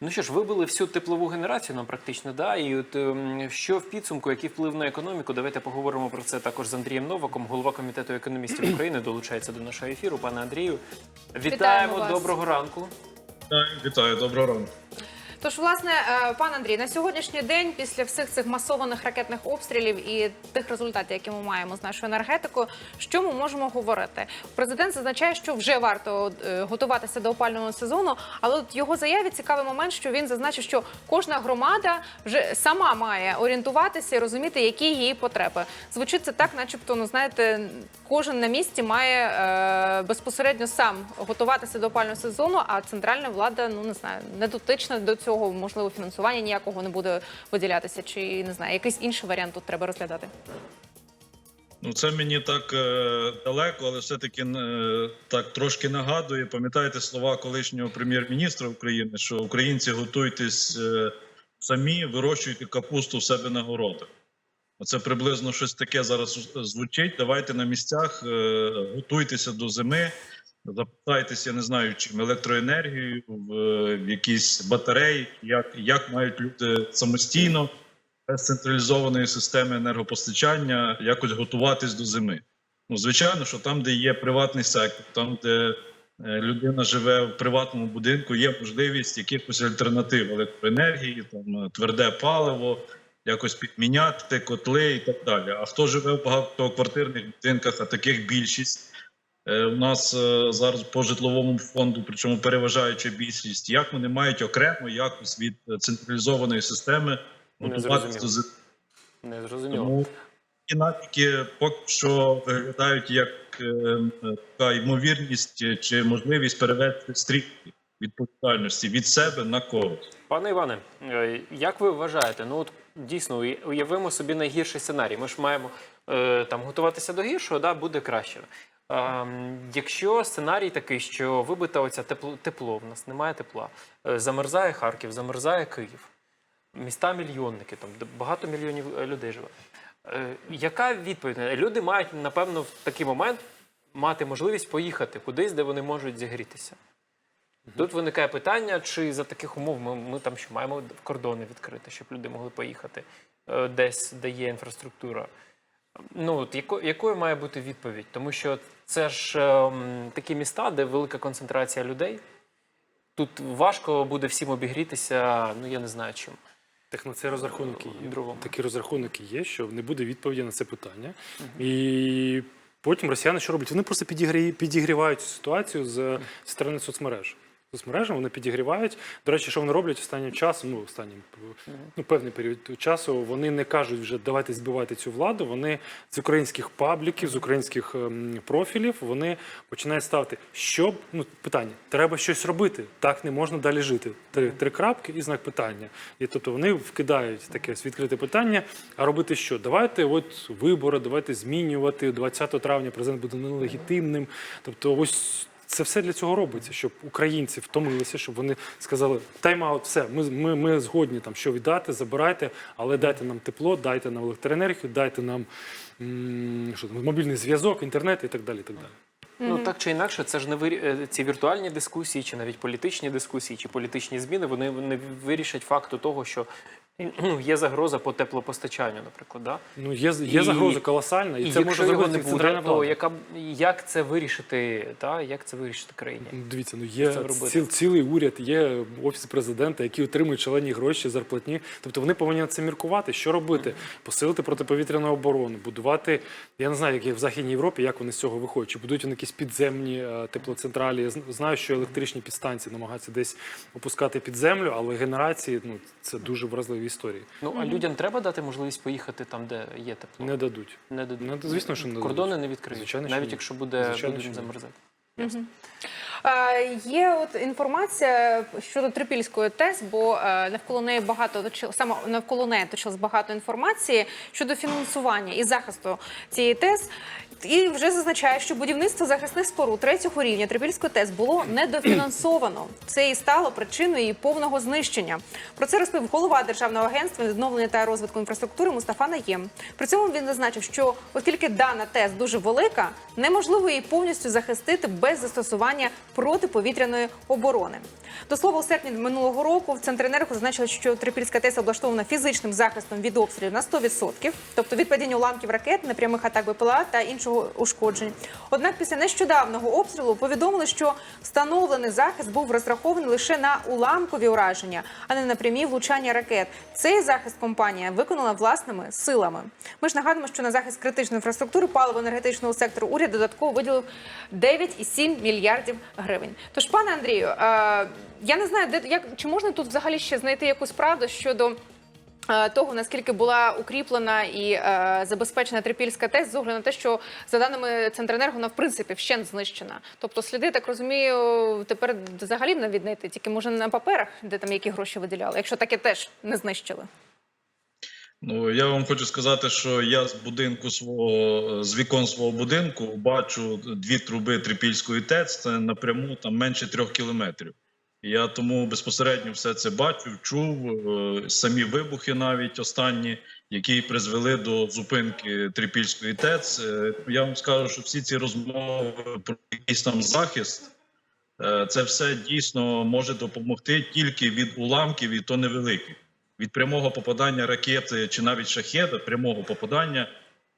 Ну що ж, вибили всю теплову генерацію нам практично, да? І от ем, що в підсумку, який вплив на економіку? Давайте поговоримо про це також з Андрієм Новаком, голова комітету економістів України, долучається до нашого ефіру. Пане Андрію, вітаємо, Вітаємо вас. доброго ранку. Вітаю, доброго ранку. Тож, власне, е, пан Андрій, на сьогоднішній день, після всіх цих масованих ракетних обстрілів і тих результатів, які ми маємо з нашою енергетикою, що ми можемо говорити? Президент зазначає, що вже варто е, готуватися до опального сезону. Але от його заяві цікавий момент, що він зазначив, що кожна громада вже сама має орієнтуватися і розуміти, які її потреби. Звучить це так, начебто, ну знаєте, кожен на місці має е, безпосередньо сам готуватися до опального сезону, а центральна влада, ну не знаю, не дотична до цього, можливо, фінансування ніякого не буде виділятися, чи не знаю, якийсь інший варіант тут треба розглядати. Ну це мені так е, далеко, але все-таки е, так трошки нагадує. Пам'ятаєте слова колишнього прем'єр-міністра України, що українці готуйтесь е, самі, вирощуйте капусту в себе на городах. Оце приблизно щось таке зараз звучить. Давайте на місцях е, готуйтеся до зими, запитайтеся, не знаю, чим електроенергією, в, е, в якісь батареї, як, як мають люди самостійно без централізованої системи енергопостачання якось готуватись до зими. Ну, звичайно, що там, де є приватний сектор, там, де е, людина живе в приватному будинку, є можливість якихось альтернатив електроенергії, там е, тверде паливо, якось підміняти котли і так далі. А хто живе в багатоквартирних будинках, а таких більшість. Е, У нас е, зараз по житловому фонду, причому переважаюча більшість, як вони мають окремо якось від централізованої системи готуватися зими. Не зрозуміло. І навіки поки що виглядають як е, така ймовірність чи можливість перевести стрічки відповідальності від себе на когось. Пане Іване, як ви вважаєте? Ну от дійсно уявимо собі найгірший сценарій. Ми ж маємо там готуватися до гіршого, да, буде краще. Якщо сценарій такий, що вибита оця тепло, тепло, в нас немає тепла, е, замерзає Харків, замерзає Київ, міста мільйонники, там багато мільйонів е, людей живе. Е, яка відповідь? Люди мають, напевно, в такий момент мати можливість поїхати кудись, де вони можуть зігрітися. Тут виникає питання, чи за таких умов ми, ми там що маємо кордони відкрити, щоб люди могли поїхати десь, де є інфраструктура. Ну, от яко, якою має бути відповідь? Тому що це ж ем, такі міста, де велика концентрація людей. Тут важко буде всім обігрітися, ну я не знаю чим. Так на це розрахунки є. Другому. Такі розрахунки є, що не буде відповіді на це питання. І потім росіяни що роблять? Вони просто підігрі- підігрівають цю ситуацію з сторони соцмереж. Соцмережами вони підігрівають. До речі, що вони роблять останнім часом, ну останнім ну, певний період часу, вони не кажуть вже давайте збивати цю владу. Вони з українських пабліків, з українських ем, профілів вони починають ставити, що ну питання, треба щось робити. Так не можна далі жити. Три, три крапки і знак питання. І тобто вони вкидають таке відкрите питання. А робити що? Давайте от вибори, давайте змінювати. 20 травня президент буде нелегітимним. Тобто, ось. Це все для цього робиться, щоб українці втомилися, щоб вони сказали тайм-аут, все, ми, ми, ми згодні там що віддати, забирайте, але дайте нам тепло, дайте нам електроенергію, дайте нам м, що там, мобільний зв'язок, інтернет і так далі. І так далі. Ну так чи інакше, це ж не вирі... е, ці віртуальні дискусії, чи навіть політичні дискусії, чи політичні зміни, вони не вирішать факту того, що є загроза по теплопостачанню, наприклад. Да? Ну є, є І- загроза колосальна, і, І це може зробити не буде, то яка як це вирішити? Та? Як це вирішити країні? Ну, Дивіться, ну є ціл, цілий уряд, є офіс президента, які отримують шалені гроші, зарплатні. Тобто вони повинні це міркувати, що робити, посилити протиповітряну оборону, будувати. Я не знаю, як є в Західній Європі, як вони з цього виходять. Чи будуть вони якісь підземні е, теплоцентралі? Я зн- знаю, що електричні підстанції намагаються десь опускати під землю, але генерації ну це дуже вразливі історії. Ну а людям треба дати можливість поїхати там, де є тепло. Не дадуть. Не дадуть. Ну, звісно, що не дадуть. кордони не відкриють, Звичайно, що навіть ні. якщо буде Звичайно, будуть що замерзати. Е, Є от інформація щодо Трипільської ТЕС, бо е, навколо неї багато саме навколо неї точилось багато інформації щодо фінансування і захисту цієї ТЕС. І вже зазначає, що будівництво захисних споруд третього рівня Трипільської ТЕС було недофінансовано. Це і стало причиною її повного знищення. Про це розповів голова Державного агентства відновлення та розвитку інфраструктури Мустафа Наєм. При цьому він зазначив, що оскільки дана ТЕС дуже велика, неможливо її повністю захистити без застосування протиповітряної оборони. До слова, у серпні минулого року в Центренерго зазначили, що Трипільська ТЕС облаштована фізичним захистом від обстрілів на 100%, тобто від падіння уламків ракет, непрямих атак БПЛА та іншого ушкоджень. Однак після нещодавнього обстрілу повідомили, що встановлений захист був розрахований лише на уламкові ураження, а не на прямі влучання ракет. Цей захист компанія виконала власними силами. Ми ж нагадуємо, що на захист критичної інфраструктури паливо-енергетичного сектору уряд додатково виділив 9,7 мільярдів гривень. Тож, пане Андрію, е, я не знаю, де як чи можна тут взагалі ще знайти якусь правду щодо. Е, Того наскільки була укріплена і е, забезпечена трипільська ТЕС, з огляду на те, що за даними Центренерго, вона в принципі вщент знищена. Тобто сліди, так розумію, тепер взагалі не віднайти, тільки може на паперах, де там які гроші виділяли, якщо таке теж не знищили. Ну я вам хочу сказати, що я з будинку свого з вікон свого будинку бачу дві труби Трипільської ТЕЦ. Це напряму там менше трьох кілометрів. Я тому безпосередньо все це бачив, чув е, самі вибухи, навіть останні, які призвели до зупинки Трипільської ТЕЦ. Е, Я вам скажу, що всі ці розмови про якийсь там захист. е, Це все дійсно може допомогти тільки від уламків, і то невеликих від прямого попадання ракети чи навіть шахеда, прямого попадання,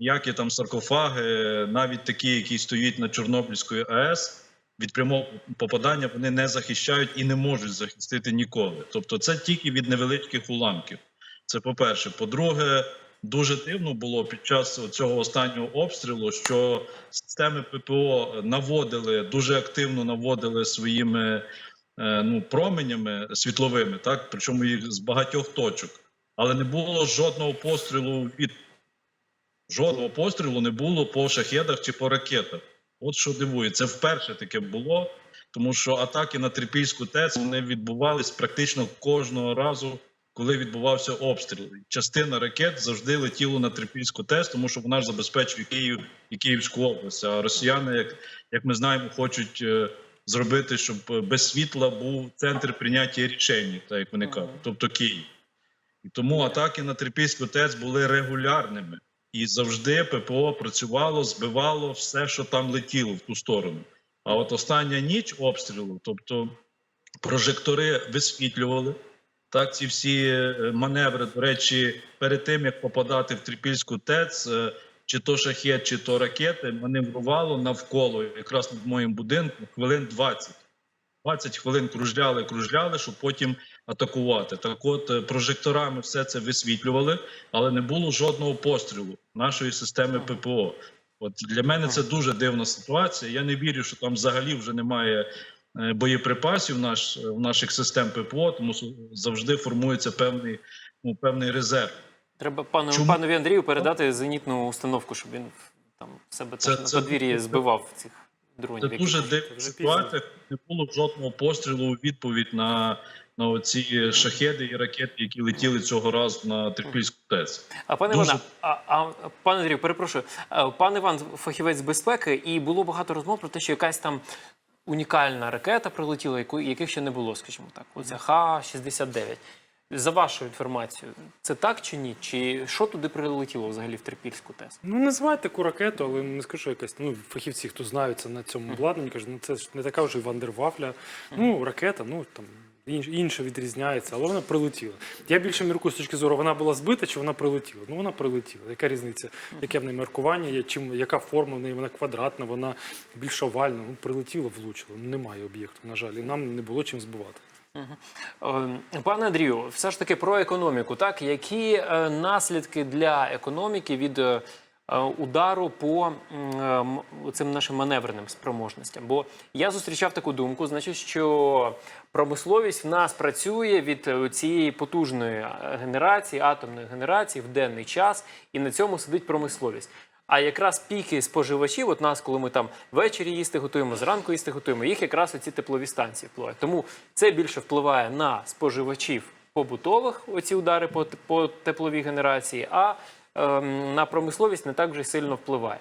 ніякі там саркофаги, навіть такі, які стоять на Чорнобильської АЕС, від прямого попадання вони не захищають і не можуть захистити ніколи. Тобто, це тільки від невеличких уламків. Це по-перше. По-друге, дуже дивно було під час цього останнього обстрілу, що системи ППО наводили дуже активно наводили своїми е, ну, променями світловими, так причому їх з багатьох точок, але не було жодного пострілу від жодного пострілу не було по шахедах чи по ракетах. От що дивує, це вперше таке було, тому що атаки на Трипільську ТЕЦ вони відбувались практично кожного разу, коли відбувався обстріл. Частина ракет завжди летіла на Трипільську ТЕЦ, тому що вона ж забезпечує Київ і Київську область. А росіяни, як, як ми знаємо, хочуть е, зробити, щоб е, без світла був центр прийняття рішень, так як вони кажуть, тобто Київ. І тому атаки на Трипільську ТЕЦ були регулярними. І завжди ППО працювало, збивало все, що там летіло в ту сторону. А от остання ніч обстрілу, тобто прожектори висвітлювали. Так, ці всі е, маневри, до речі, перед тим як попадати в Трипільську ТЕЦ, е, чи то шахет, чи то ракети, маневрувало навколо, якраз над моїм будинком, хвилин 20. 20 хвилин кружляли, кружляли, щоб потім атакувати. Так от е, прожекторами все це висвітлювали, але не було жодного пострілу нашої системи ППО. От для мене це дуже дивна ситуація. Я не вірю, що там взагалі вже немає е, боєприпасів наш, в наших систем ППО, тому що завжди формується певний, ну, певний резерв. Треба пану Чому? панові Андрію передати зенітну установку, щоб він там в себе Це- на подвір'ї це- збивав цих Це які дуже дивна ситуація. Не було жодного пострілу у відповідь на, на ці шахеди і ракети, які летіли цього разу на Трипільську ТЕЦ. А пане Дуже- Іване, а, а пане Андрію, перепрошую, пан Іван фахівець безпеки, і було багато розмов про те, що якась там унікальна ракета прилетіла, яку яких ще не було, скажімо так. Оця Х-69. За вашою інформацією, це так чи ні? Чи що туди прилетіло взагалі в Трипільську ТЕС? Ну, називають таку ракету, але не скажу, що якась ну, фахівці, хто знаються на цьому обладнанні, кажуть, ну це ж не така вже вандервафля. Ну, ракета, ну там інше відрізняється, але вона прилетіла. Я більше міркую з точки зору, вона була збита чи вона прилетіла. Ну вона прилетіла. Яка різниця? Яке в неї маркування є, чим, яка форма в неї, вона квадратна, вона більш овальна. Ну, прилетіла, влучила. Немає об'єкту, на жаль, і нам не було чим збивати. Е, Пане Андрію, все ж таки про економіку. Так, які е, наслідки для економіки від е, удару по цим нашим маневреним спроможностям? Бо я зустрічав таку думку, значить, що промисловість в нас працює від цієї потужної генерації, атомної генерації в денний час, і на цьому сидить промисловість. А якраз піки споживачів, от нас, коли ми там ввечері їсти готуємо, зранку їсти готуємо, їх якраз оці теплові станції впливають. Тому це більше впливає на споживачів побутових, оці удари по, по тепловій генерації, а ем, на промисловість не так вже сильно впливає.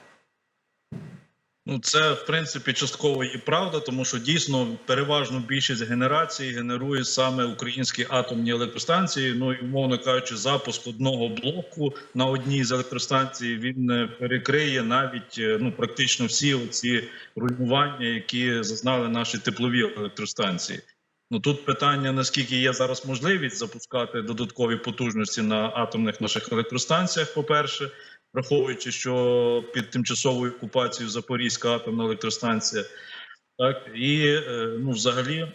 Ну, це в принципі частково і правда, тому що дійсно переважну більшість генерації генерує саме українські атомні електростанції. Ну і умовно кажучи, запуск одного блоку на одній з електростанцій він е, перекриє навіть е, ну практично всі оці руйнування, які зазнали наші теплові електростанції. Ну тут питання: наскільки є зараз можливість запускати додаткові потужності на атомних наших електростанціях, по-перше, враховуючи, що під тимчасовою окупацією Запорізька атомна електростанція, так і е, ну, взагалі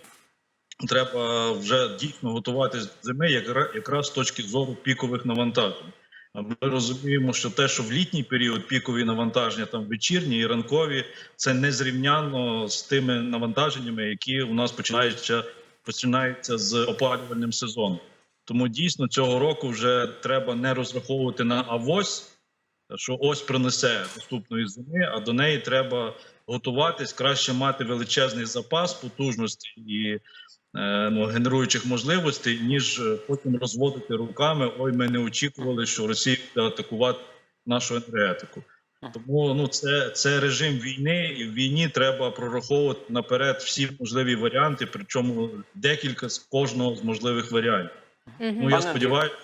треба вже дійсно готуватись до зими, якраз з точки зору пікових навантажень. А Ми розуміємо, що те, що в літній період пікові навантаження, там вечірні і ранкові, це незрівнянно з тими навантаженнями, які у нас починаються, починаються з опалювальним сезоном. Тому дійсно цього року вже треба не розраховувати на авось, що ось принесе наступної зими, а до неї треба готуватись, краще мати величезний запас потужності і е, ну, генеруючих можливостей, ніж е, потім розводити руками. Ой, ми не очікували, що Росія буде атакувати нашу енергетику. Тому ну це, це режим війни, і в війні треба прораховувати наперед всі можливі варіанти, причому декілька з кожного з можливих варіантів. Ну я сподіваюся,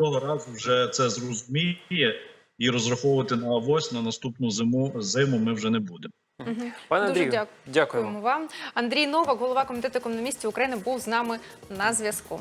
цього разу вже це зрозуміє і розраховувати на авось на наступну зиму зиму ми вже не будемо. Пане Дуже Андрію, дякую. дякуємо. Дякуємо вам. Андрій Новак, голова комітету економістів України, був з нами на зв'язку.